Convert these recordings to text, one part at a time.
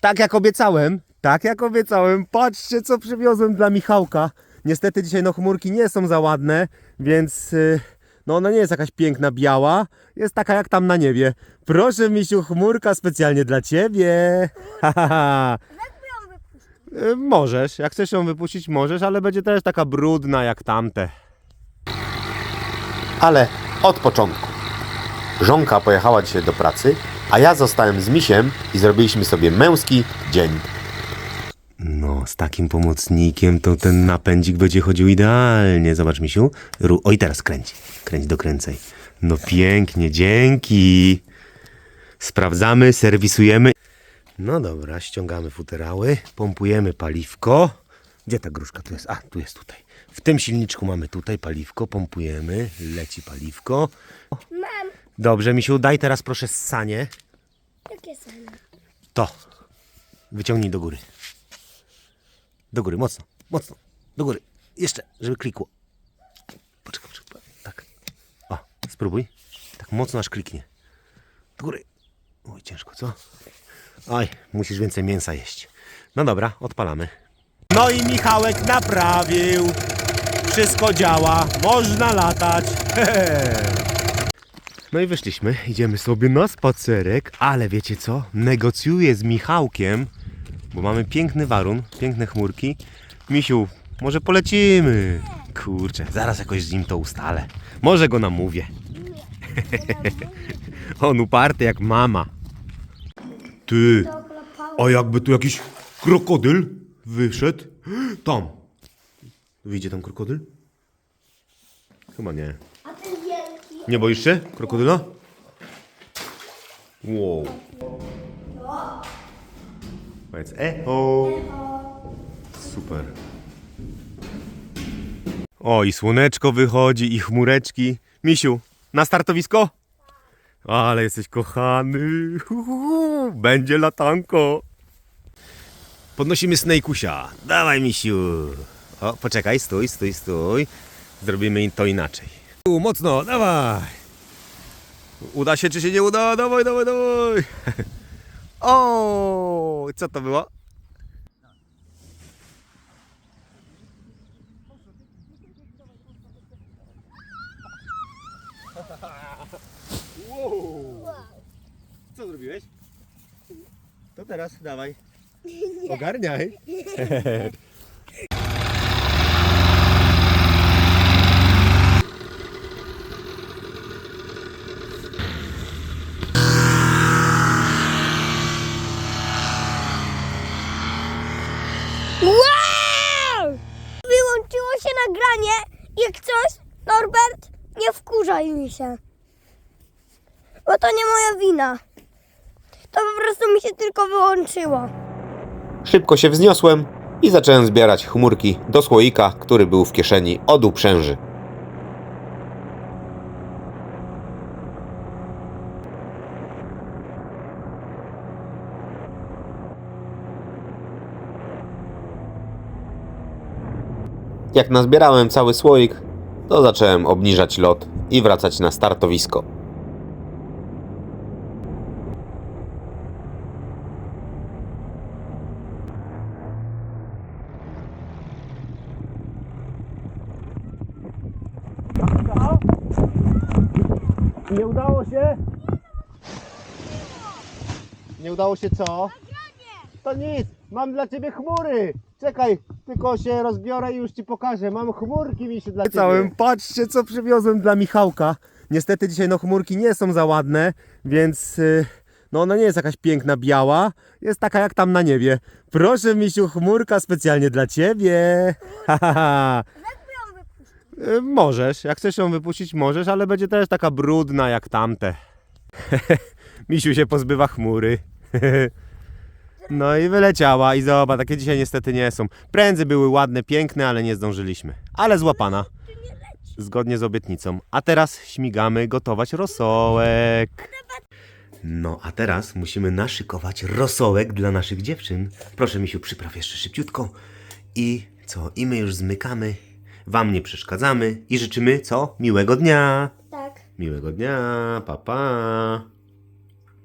tak jak obiecałem, tak jak obiecałem, patrzcie co przywiozłem dla Michałka. Niestety dzisiaj no chmurki nie są za ładne, więc y, no ona nie jest jakaś piękna biała, jest taka jak tam na niebie. Proszę misiu, chmurka specjalnie dla ciebie. Y, Możesz, jak chcesz ją wypuścić, możesz, ale będzie też taka brudna jak tamte. Ale od początku. Żonka pojechała dzisiaj do pracy, a ja zostałem z misiem i zrobiliśmy sobie męski dzień. No, z takim pomocnikiem to ten napędzik będzie chodził idealnie. Zobacz, misiu. Ru- Oj, teraz kręć. Kręć, dokręcaj. No pięknie, dzięki. Sprawdzamy, serwisujemy. No dobra, ściągamy futerały, pompujemy paliwko. Gdzie ta gruszka tu jest? A, tu jest tutaj. W tym silniczku mamy tutaj paliwko, pompujemy, leci paliwko. Mam. Dobrze, misiu, daj teraz proszę ssanie. Jakie są? To. Wyciągnij do góry. Do góry, mocno, mocno. Do góry. Jeszcze, żeby klikło. Poczekaj, poczekaj. Tak. O, spróbuj. Tak mocno aż kliknie. Do góry. Oj, ciężko, co? Oj, musisz więcej mięsa jeść. No dobra, odpalamy. No i Michałek naprawił. Wszystko działa. Można latać. No i wyszliśmy, idziemy sobie na spacerek, ale wiecie co? Negocjuję z Michałkiem, bo mamy piękny warun, piękne chmurki. Misiu, może polecimy? Kurczę, zaraz jakoś z nim to ustalę. Może go namówię. On uparty jak mama. Ty, a jakby tu jakiś krokodyl wyszedł? Tam. Wyjdzie tam krokodyl? Chyba nie. Nie boisz się krokodyla? Wow. Powiedz echo. Super. O, i słoneczko wychodzi, i chmureczki. Misiu, na startowisko? Ale jesteś kochany. Będzie latanko. Podnosimy snejkusia. Dawaj, misiu. O, poczekaj, stój, stój, stój. Zrobimy to inaczej. Mocno, dawaj. Uda się, czy się nie uda? Dawaj, dawaj, dawaj. O, co to było? Co zrobiłeś? To teraz dawaj. Ogarniaj. nagranie. Jak coś, Norbert, nie wkurzaj mi się. Bo to nie moja wina. To po prostu mi się tylko wyłączyło. Szybko się wzniosłem i zacząłem zbierać chmurki do słoika, który był w kieszeni od uprzęży. Jak nazbierałem cały słoik, to zacząłem obniżać lot i wracać na startowisko. Nie udało się? Nie udało się co? To nic, mam dla ciebie chmury. Czekaj, tylko się rozbiorę i już ci pokażę. Mam chmurki mi się dla ciebie. Patrzcie co przywiozłem dla Michałka. Niestety dzisiaj no chmurki nie są za ładne, więc y, no ona nie jest jakaś piękna biała, jest taka jak tam na niebie. Proszę misiu, chmurka specjalnie dla ciebie. Ha, ha, ha. Y, Możesz, jak chcesz ją wypuścić, możesz, ale będzie też taka brudna jak tamte. Misiu się pozbywa chmury. no i wyleciała i zobacz, takie dzisiaj niestety nie są. Prędzej były ładne, piękne, ale nie zdążyliśmy. Ale złapana. Zgodnie z obietnicą. A teraz śmigamy gotować rosołek. No, a teraz musimy naszykować rosołek dla naszych dziewczyn. Proszę, Misiu, przypraw jeszcze szybciutko. I co? I my już zmykamy. Wam nie przeszkadzamy i życzymy co? Miłego dnia. Tak. Miłego dnia, papa. Pa.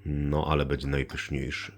No, ale będzie najpyszniejszy.